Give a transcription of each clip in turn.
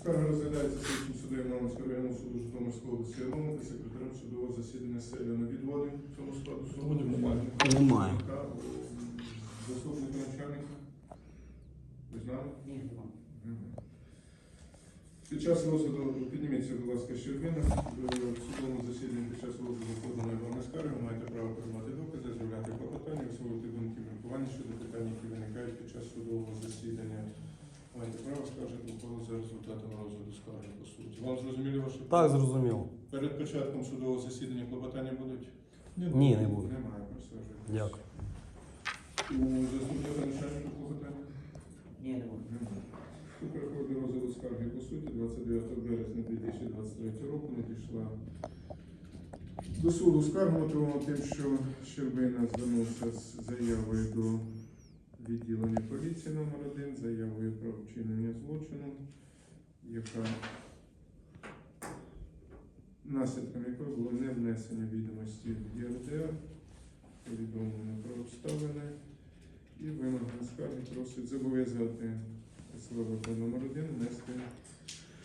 Скарга розглядається слідчим судом Мамонського районного суду Житомирської області Романка, секретарем судового засідання Селяна. Відводимо в цьому складу суду? Немає. Немає. Заступник начальника? Ви з нами? Ні, нема. Під час розгляду, підніміться, будь ласка, щербина. В судовому засіданні під час розгляду поданої вами скарги ви маєте право приймати докази, заявляти клопотання, висловити думки міркування щодо питань, які виникають під час судового засідання. Маєте право скаржити ухвалу за результатами розгляду скарги по суті. Вам зрозуміли ваші Так, зрозуміло. Перед початком судового засідання клопотання будуть? Ні, не буде. Немає, присаджуйтесь. Дякую. У заступника начальника клопотання? Ні, нема. У переході розгляду скарги по суті 29 березня 2023 року надійшла до суду скарга мотивована тим, що Щербина звернувся з заявою до відділення поліції номер 1 заявою про вчинення злочину, яка наслідком якої було не внесення відомості в ЄРДР, повідомлення про обставини. І вимога скарги просить зобов'язати СВВП номер 1 внести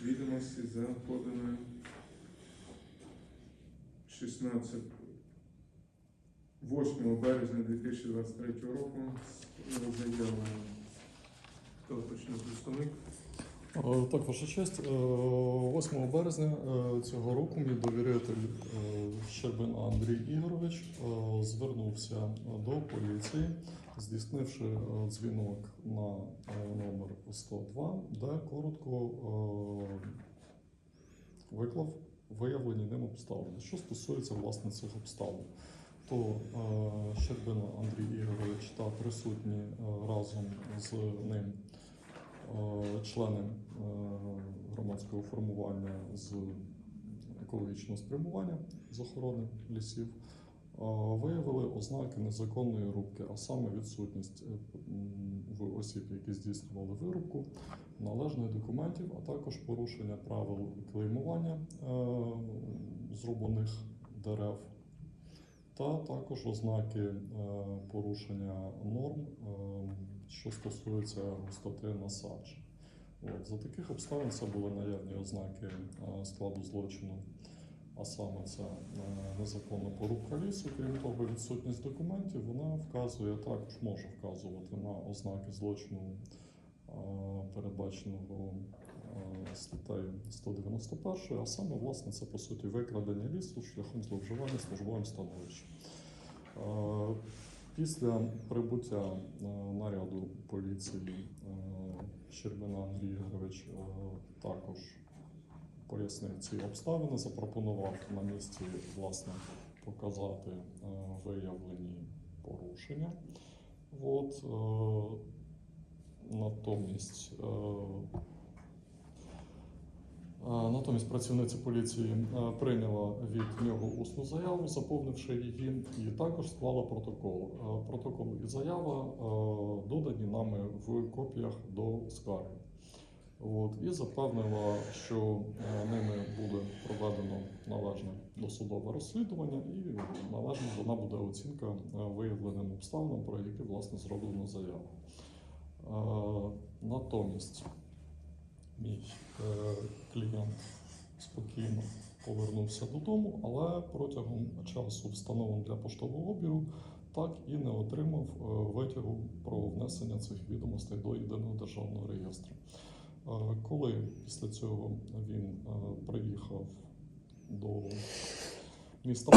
відомості за поданою 16 8 березня 2023 року з. Хто почне представник? Е, Так, ваша честь, е, 8 березня е, цього року мій довіритель е, Щербин Андрій Ігорович е, звернувся до поліції, здійснивши е, дзвінок на е, номер 102, де коротко е, виклав виявлені ним обставини. Що стосується власне цих обставин, то е, Щербин Андрій Ігорович та присутні е, разом з ним е, члени громадського формування з екологічного спрямування з охорони лісів. Виявили ознаки незаконної рубки, а саме відсутність в осіб, які здійснювали вирубку, належних документів, а також порушення правил клеймування зрубаних дерев, та також ознаки е, порушення норм, е, що стосується густоти насаджень. От, за таких обставин це були наявні ознаки е, складу злочину, а саме це незаконна порубка лісу. Крім того, відсутність документів вона вказує також може вказувати на ознаки злочину, передбаченого статтею 191, а саме власне це по суті викрадення лісу шляхом зловживання службовим становищем. Е, Після прибуття е, наряду поліції е, Щербина Андрій Ігорович також пояснив ці обставини, запропонував на місці власне показати виявлені порушення. От, натомість Натомість працівниця поліції прийняла від нього усну заяву, заповнивши її, і також склала протокол. Протокол і заява додані нами в копіях до скарги. От, і запевнила, що ними буде проведено належне досудове розслідування, і належна вона буде оцінка виявленим обставинам, про які власне зроблено заяву. Натомість мій е, клієнт спокійно повернувся додому, але протягом часу, встановленого для поштового обігу, так і не отримав е, витягу про внесення цих відомостей до єдиного державного реєстру. Е, Коли після цього він приїхав до міста,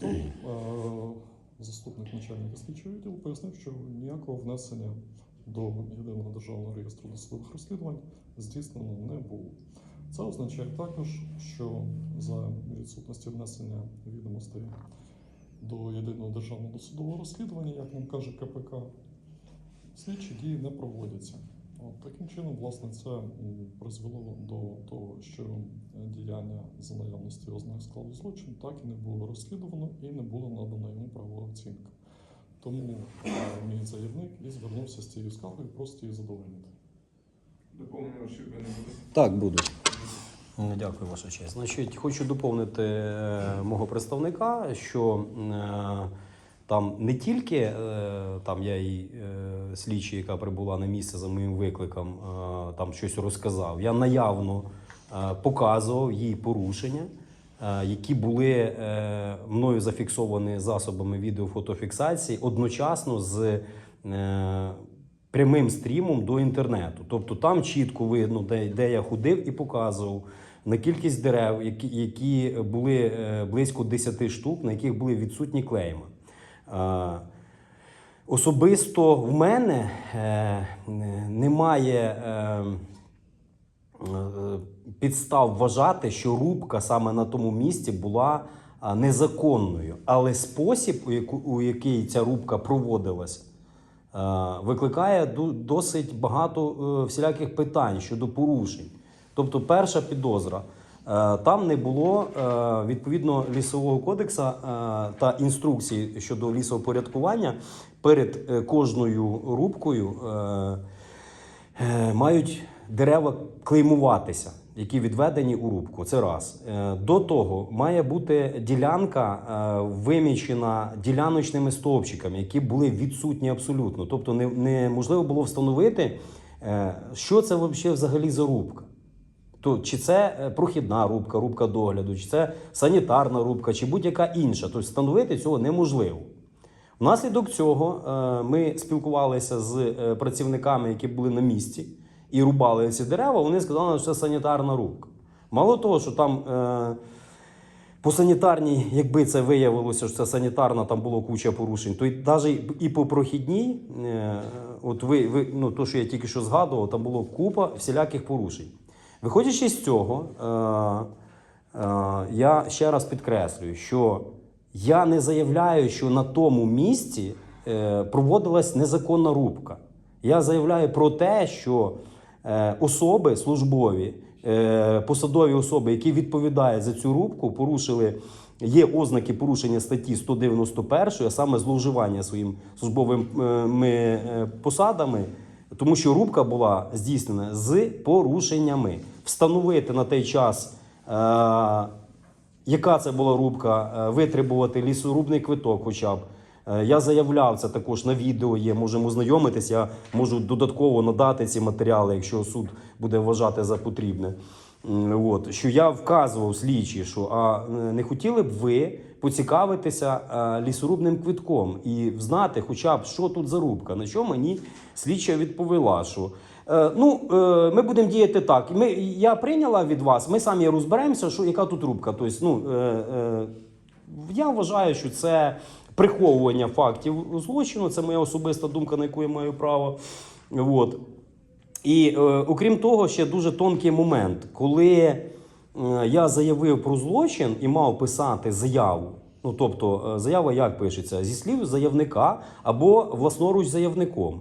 то заступник начальника слідчого відділу пояснив, що ніякого внесення до єдиного державного реєстру досудових розслідувань здійснено не було. Це означає також, що за відсутності внесення відомостей до єдиного державного досудового розслідування, як нам каже КПК, слідчі дії не проводяться. От, таким чином, власне, це призвело до того, що діяння за наявності ознак складу злочину так і не було розслідувано і не було надана йому правова оцінка. Тому е, мій заявник і звернувся з цією скаргою, просто її задовольнити. Доповнено Щербина буде. Так, буду. Е, Дякую, ваша честь. Значить, хочу доповнити е, мого представника, що е, Там не тільки е, там я і е, слідчий, яка прибула на місце за моїм викликом, е, там щось розказав. Я наявно е, показував їй порушення, які були е, мною зафіксовані засобами відеофотофіксації одночасно з е, прямим стрімом до інтернету. Тобто там чітко видно, де, де я ходив і показував на кількість дерев, які, які були е, близько 10 штук, на яких були відсутні клейми. Е, Особисто в мене е, немає е, е, підстав вважати, що рубка саме на тому місці була незаконною. Але спосіб, у, який ця рубка проводилась, е, викликає досить багато е, всіляких питань щодо порушень. Тобто, перша підозра. Е, Там не було е, відповідно лісового кодексу е, та інструкції щодо лісопорядкування перед е, кожною рубкою е, е, мають дерева клеймуватися, які відведені у рубку. Це раз. Е, До того має бути ділянка е, вимічена діляночними стовпчиками, які були відсутні абсолютно. Тобто неможливо було встановити, е, що це взагалі за рубка. То чи це прохідна рубка, рубка догляду, чи це санітарна рубка, чи будь-яка інша. Тобто встановити цього неможливо. Внаслідок цього ми спілкувалися з працівниками, які були на місці і рубали ці дерева. Вони сказали, що це санітарна рубка. Мало того, що там е, по санітарній, якби це виявилося, що це санітарна, там було куча порушень, то й навіть і по прохідній, е, от ви, ви ну, то, що я тільки що згадував, там було купа всіляких порушень. Виходячи з цього, е, е, я ще раз підкреслюю, що я не заявляю, що на тому місці е, проводилась незаконна рубка. Я заявляю про те, що особи службові, е, посадові особи, які відповідають за цю рубку, порушили. Є ознаки порушення статті 191, а саме зловживання своїм службовими е, посадами, тому що рубка була здійснена з порушеннями. Встановити на той час, е, яка це була рубка, е, витребувати лісорубний квиток, хоча б. Е, Я заявляв це також на відео. Є, можемо знайомитись. Я можу додатково надати ці матеріали, якщо суд буде вважати за потрібне. От що я вказував слідчі, що а е, не хотіли б ви поцікавитися е, лісорубним квитком і знати, хоча б що тут за рубка. На що мені слідча відповіла, що е, ну е, ми будемо діяти так. Ми я прийняла від вас. Ми самі розберемося, що яка тут рубка. Тобто, ну е, е, я вважаю, що це приховування фактів злочину. Це моя особиста думка, на яку я маю право. От. І е, окрім того, ще дуже тонкий момент, коли е, я заявив про злочин і мав писати заяву. Ну, тобто, е, заява як пишеться? Зі слів заявника або власноруч заявником.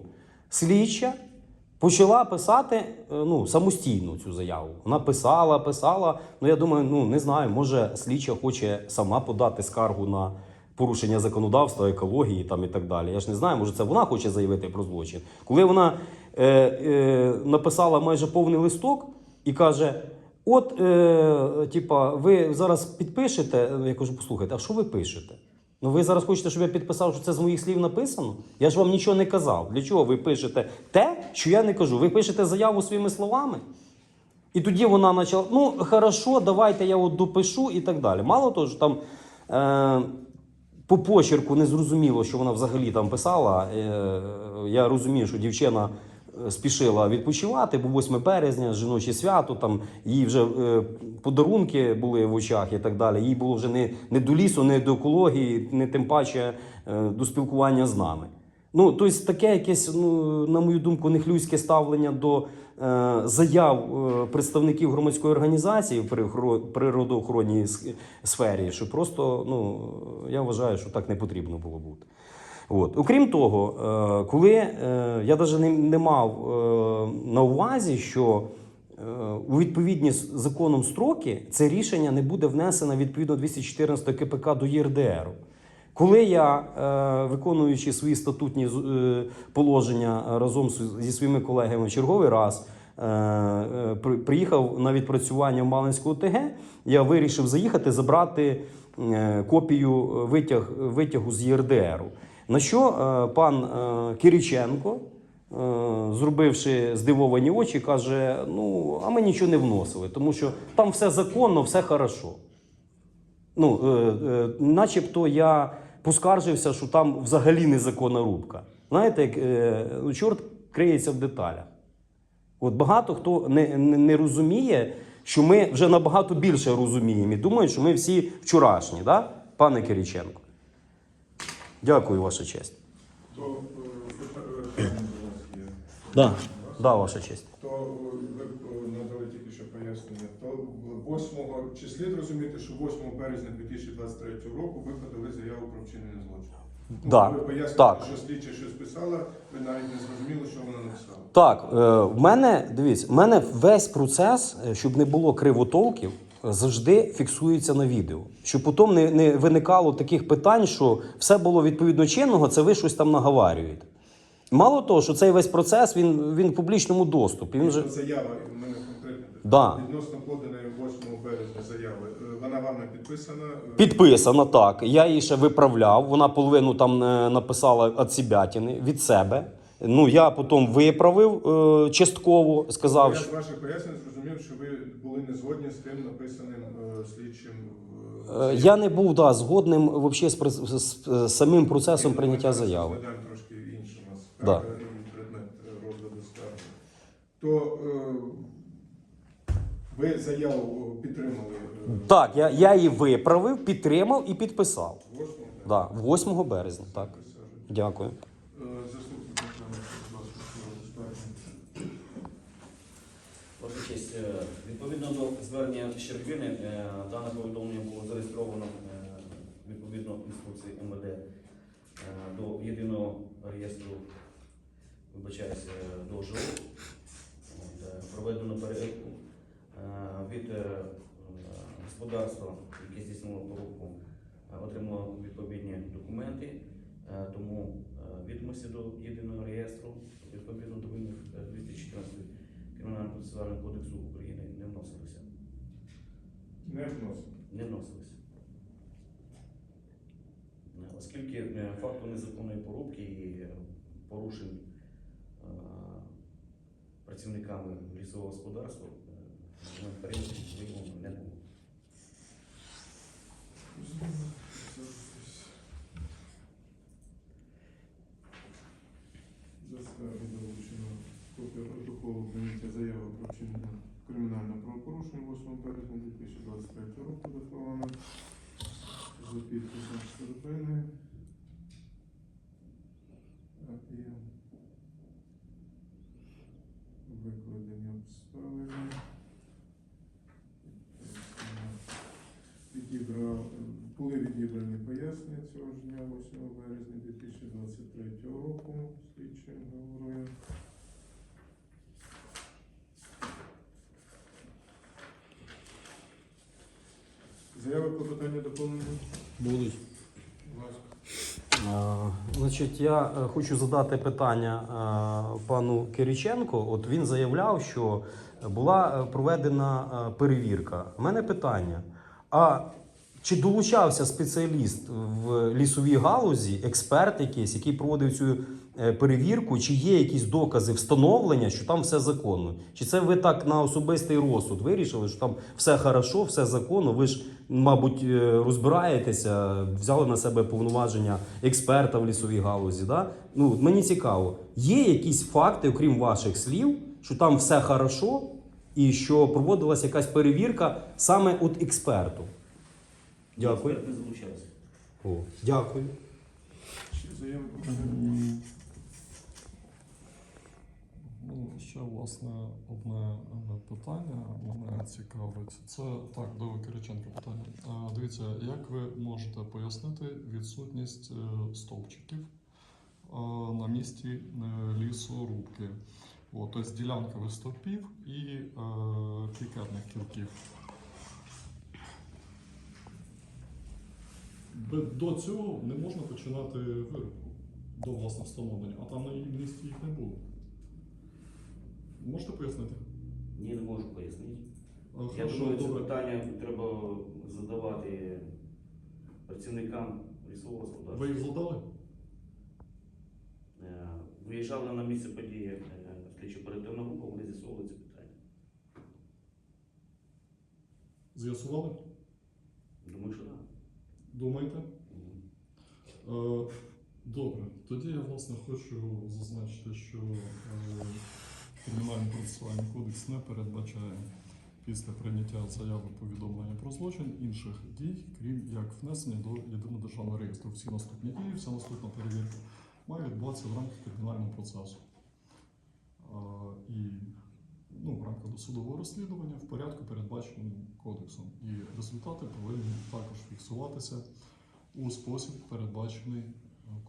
Слідча почала писати е, ну, самостійно цю заяву. Вона писала, писала. Ну, я думаю, ну не знаю, може слідча хоче сама подати скаргу на порушення законодавства, екології там і так далі. Я ж не знаю, може це вона хоче заявити про злочин. Коли вона е, е, написала майже повний листок і каже: От, е, типа, ви зараз підпишете. Я кажу, послухайте, а що ви пишете? Ну, ви зараз хочете, щоб я підписав, що це з моїх слів написано? Я ж вам нічого не казав. Для чого ви пишете те, що я не кажу? Ви пишете заяву своїми словами? І тоді вона почала: ну, хорошо, давайте я от допишу і так далі. Мало того, що там е, по почерку не зрозуміло, що вона взагалі там писала. Е, я розумію, що дівчина е, спішила відпочивати, бо 8 березня, жіноче свято, там їй вже е, подарунки були в очах і так далі. Їй було вже не, не до лісу, не до екології, не тим паче до спілкування з нами. Ну, тобто таке якесь, ну, на мою думку, нехлюйське ставлення до заяв е, представників громадської організації в природоохоронній сфері, що просто, ну, я вважаю, що так не потрібно було бути. От. Окрім того, е, коли е, я навіть не, не мав е, на увазі, що е, у відповідні з законом строки це рішення не буде внесено відповідно 214 КПК до ЄРДР. Коли я, е, виконуючи свої статутні е, положення разом зі своїми колегами черговий раз е, е, при- приїхав на відпрацювання в Малинську ОТГ, я вирішив заїхати забрати е, копію витяг, витягу з ЄРДРу. На що е, пан е, Кириченко, е, зробивши здивовані очі, каже: ну, а ми нічого не вносили, тому що там все законно, все хорошо. Ну, е, е, начебто я поскаржився, що там взагалі незаконна рубка. Знаєте, як е, ну, чорт криється в деталях. От багато хто не, не, не розуміє, що ми вже набагато більше розуміємо і думають, що ми всі вчорашні, да? пане Кириченко? Дякую, ваша честь. То е, е. Да. Да, ваша честь. То пояснення. То 8 чи слід розуміти, що 8 березня 2023 року ви подали заяву про вчинення злочину? Ну, Да. Ви пояснили, Так. що слідча щось писала, ви навіть не зрозуміли, що вона написала. Так, е, в мене дивіться, в мене весь процес, е, щоб не було кривотолків, завжди фіксується на відео. Щоб потім не, не виникало таких питань, що все було відповідно чинного, це ви щось там наговарюєте. Мало того, що цей весь процес він, він в публічному доступі. Він вже... Заява, у мене. Да. Відносно поданої 8 березня заяви, е, вона вам не підписана? Е, Підписана так. Я її ще виправляв. Вона половину там е, написала від себятини, від себе. Ну я потім виправив е, частково, сказав, Я з ваших пояснень зрозумів, що ви були не згодні з тим написаним е, слідчим. е, Я не був да, згодним вообще з, з, з самим процесом І прийняття заяви. трошки іншим Да. аспектом і предмет розгляду скарги. То е, ви заяву підтримали е, Так, я, я її виправив, підтримав і підписав. 8 Да, 8 березня. Так, дякую. Е. Ваша честь, е, відповідно до звернення Щербини, е, дане повідомлення було зареєстровано відповідно інструкції МВД до єдиного реєстру, вибачаюся, до ЖО. Проведено перевірку від е, е, господарства, яке здійснило порубку, е, отримало відповідні документи, е, тому е, відомості до єдиного реєстру відповідно до вимог е, 214 Кримінального процесуального кодексу України не вносилися. Не вносимо. Не вносилися. Е, Оскільки е, факту незаконної порубки і е, порушень е, працівниками лісового господарства на період виявлено не було. За долучено копія протоколу прийняття заяви про вчинення кримінального правопорушення 8 березня 2023 року дословно за підписом. Так, і викладені обставини. Відібрав, були відібрані пояснення цього ж дня 8 березня 2023 року слідчим говорою. Заяви про питання доповнення? Будуть. Значить, я е, хочу задати питання е, пану Кириченко. От він заявляв, що була е, проведена перевірка. У мене питання: а чи долучався спеціаліст в лісовій галузі, експерт якийсь, який проводив цю е, перевірку, чи є якісь докази встановлення, що там все законно? Чи це ви так на особистий розсуд вирішили, що там все хорошо, все законно? Ви ж, мабуть, е, розбираєтеся, взяли на себе повноваження експерта в лісовій галузі. Да? Ну, мені цікаво, є якісь факти, окрім ваших слів, що там все хорошо, і що проводилася якась перевірка саме от експерту? Дякую. Не залучався. О, дякую. Ще заяви про? Ну, ще власне одне е, питання мене цікавить. Це так до Кириченка питання. Е, Дивіться, як ви можете пояснити відсутність е, стовпчиків е, на місці е, лісорубки? О, тобто ділянкових стовпів і е, пікетних кілків. До цього не можна починати вирубку до власне встановлення, а там на місці їх не було. Можете пояснити? Ні, не можу пояснити. А, Я хорошо, думаю, це добре. питання треба задавати працівникам лісового господарства. Ви їх задали? Е, Виїжджали на місце події е, слідчо оперативна група, вони з'ясовували це питання. З'ясували? Думаю, що так. Думаєте? Е, Добре, тоді я власне хочу зазначити, що е, Кримінальний процесуальний кодекс не передбачає після прийняття заяви повідомлення про злочин інших дій, крім як внесення до єдиного державного реєстру. Всі наступні дії, вся наступна перевірка має відбуватися в рамках кримінального процесу. Е, І ну, в рамках досудового розслідування в порядку, передбаченому кодексом. І результати повинні також фіксуватися у спосіб, передбачений е,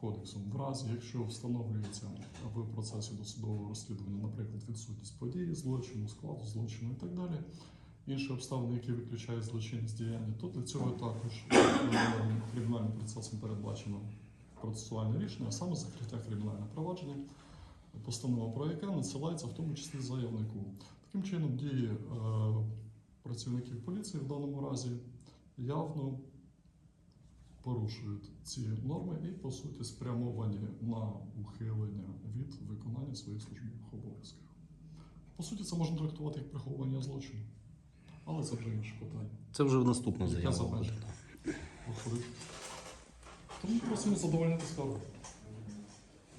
кодексом. В разі, якщо встановлюється в процесі досудового розслідування, наприклад, відсутність події, злочину, складу злочину і так далі, інші обставини, які виключають злочинність діяння, то для цього також кримінальним процесом передбачено процесуальне рішення, а саме закриття кримінального провадження, постанова про яке надсилається в тому числі заявнику. Таким чином, дії е, працівників поліції в даному разі явно порушують ці норми і, по суті, спрямовані на ухилення від виконання своїх службових обов'язків. По суті, це можна трактувати як приховування злочину, але це вже інше питання. Це вже заява. задача? буде. Тому просимо задовольнити скаргу.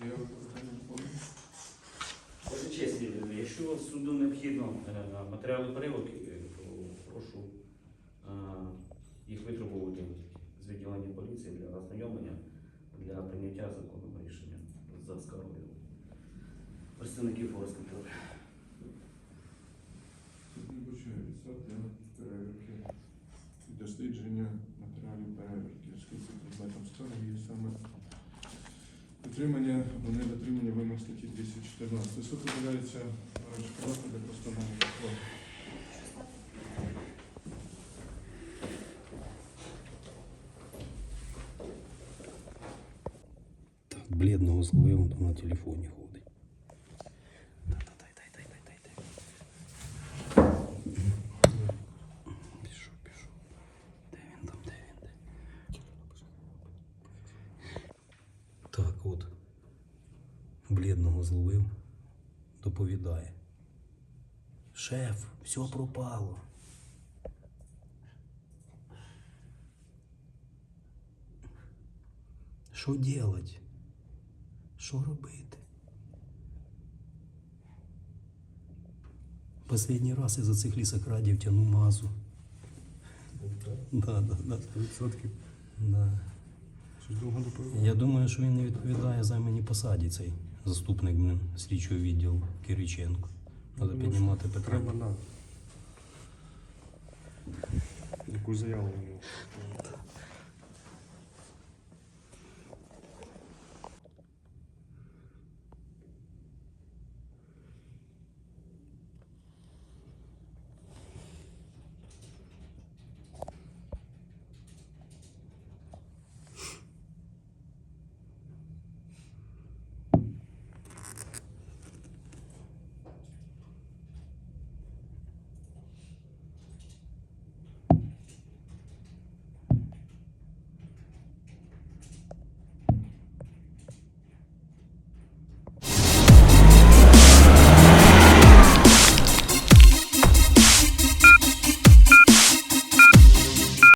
Є питання до доповнення? Ваша честь, якщо суду необхідно е, матеріали е, то прошу е, їх витребувати з відділення поліції для ознайомлення для прийняття законного рішення за скаргою представників форс-контролю. Дослідження матеріалів перевірки, оскільки предметом скарги є саме дотримання або недотримання вимог статті 214. Суд виділяється шкалати для постанови. Прошу. Так, бледного зловив, он там на телефоні все пропало. Що делать? Що робити? Последній раз із-за цих лісокрадів тяну мазу. Да, да. Я думаю, що він не відповідає займаній посаді цей заступник блин, слідчого відділу Кириченко. Треба піднімати питання. Якусь заяву.